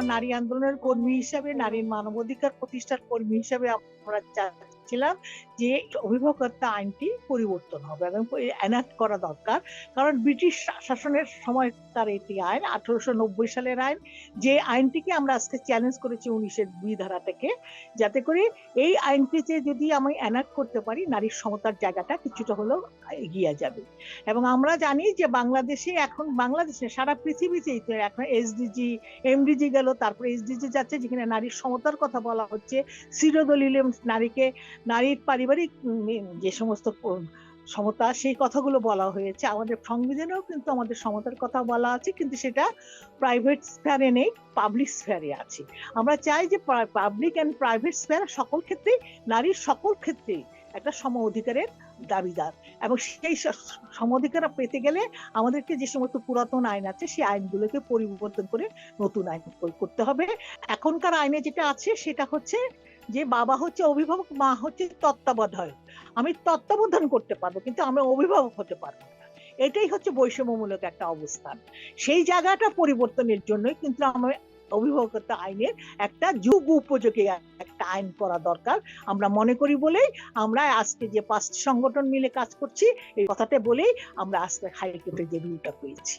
আমরা নারী আন্দোলনের কর্মী হিসাবে নারীর মানবাধিকার প্রতিষ্ঠার কর্মী হিসাবে আমরা চাচ্ছিলাম যে অভিভাবকত্ব আইনটি পরিবর্তন হবে এবং এনাক্ট করা দরকার। কারণ ব্রিটিশ শাসনের সময় তার এটি আইন, আঠারোশো নব্বই সালের আইন, যে আইনটিকে আমরা আজকে চ্যালেঞ্জ করেছি উনিশের দুই ধারা থেকে, যাতে করে এই আইনটিতে যদি আমি এনাক্ট করতে পারি, নারীর সমতার জায়গাটা কিছুটা হলেও এগিয়ে যাবে। এবং আমরা জানি যে বাংলাদেশে এখন, বাংলাদেশে সারা পৃথিবীতেই তো এখন এসডিজি এমডিজি গেল, তারপরে এসডিজি যাচ্ছে, যেখানে নারীর সমতার কথা বলা হচ্ছে। চিরদলিলে নারীকে নারীর পারিবারিক যে সমস্ত সমতা, সেই কথাগুলো বলা হয়েছে। আমাদের সংবিধানেও কিন্তু আমাদের সমতার কথা বলা আছে, কিন্তু সেটা প্রাইভেট স্ফেয়ারে নেই পাবলিক স্ফেয়ারে আছে। আমরা চাই যে পাবলিক অ্যান্ড প্রাইভেট স্ফেয়ার সকল ক্ষেত্রেই, নারীর সকল ক্ষেত্রেই একটা সম অধিকারের দাবিদার। এবং সেই সম অধিকার পেতে গেলে আমাদেরকে যে সমস্ত পুরাতন আইন আছে, সেই আইনগুলোকে পরিবর্তন করে নতুন আইন করতে হবে। এখনকার আইনে যেটা আছে, সেটা হচ্ছে যে বাবা হচ্ছে অভিভাবক, মা হচ্ছে তত্ত্বাবধায়ক। আমি তত্ত্বাবধান করতে পারব, কিন্তু আমি অভিভাবক হতে পারব না। এটাই হচ্ছে বৈষম্যমূলক একটা অবস্থান। সেই জায়গাটা পরিবর্তনের জন্যই কিন্তু আমার অভিভাবকত্ব আইনের একটা যুগ উপযোগী একটা আইন করা দরকার। আমরা মনে করি বলেই আমরা আজকে যে পাঁচটি সংগঠন মিলে কাজ করছি, এই কথাটা বলেই আমরা আজকে হাইকোর্টে যে রুলটা পেয়েছি।